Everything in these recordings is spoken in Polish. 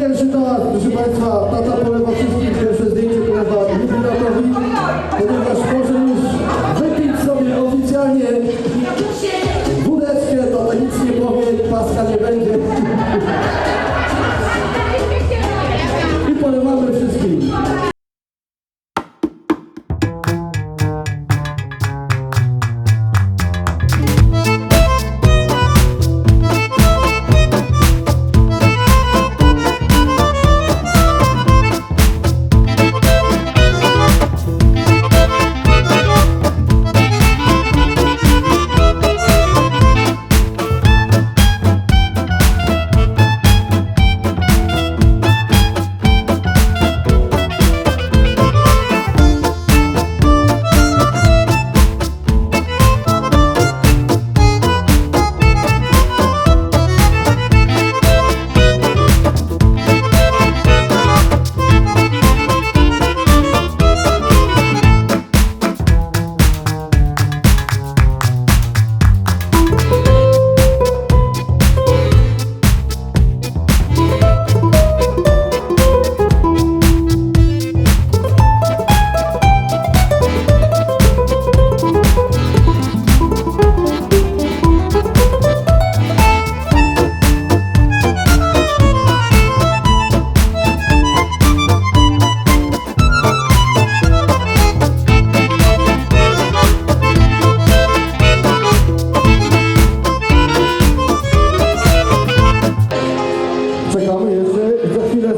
Pierwszy czas, proszę Państwa, tata polewa wszystkim, pierwsze zdjęcie polewa Jubilatowi, ponieważ może już wypić sobie oficjalnie wódeczkę, tata nic nie powie, paska nie będzie. I polewamy wszystkim.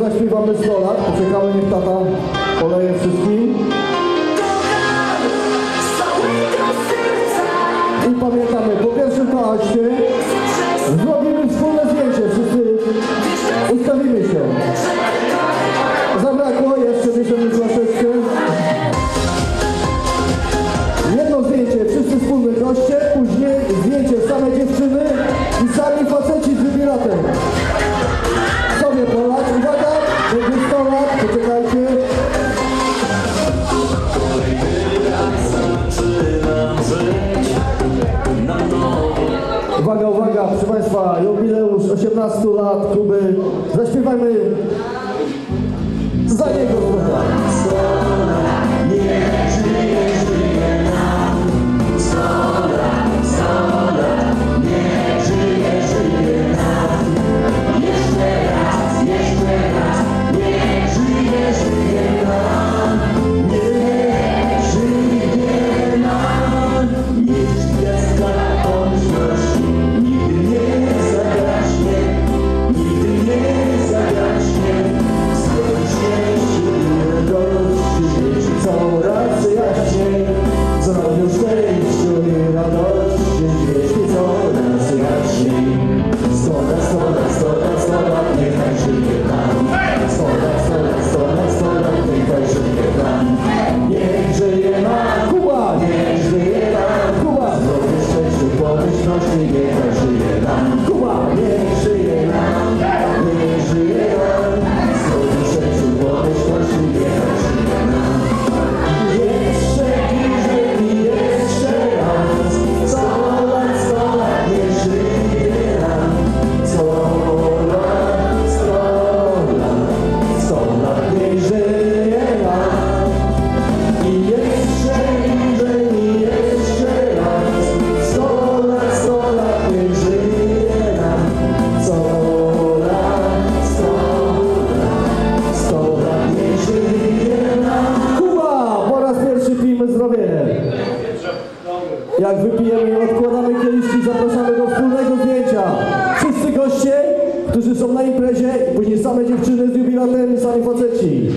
zaśpiewamy 100 lat, poczekamy niech tata poleje wszystkim. I pamiętamy, po pierwszym toaście 18 lat Kuby. Zaśpiewajmy za niego. Dobra. wszyscy goście, którzy są na imprezie później same dziewczyny z jubilatem i sami faceci.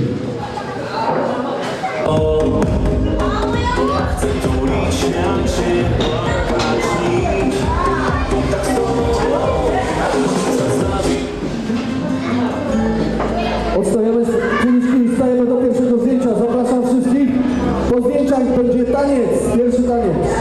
Chcę się,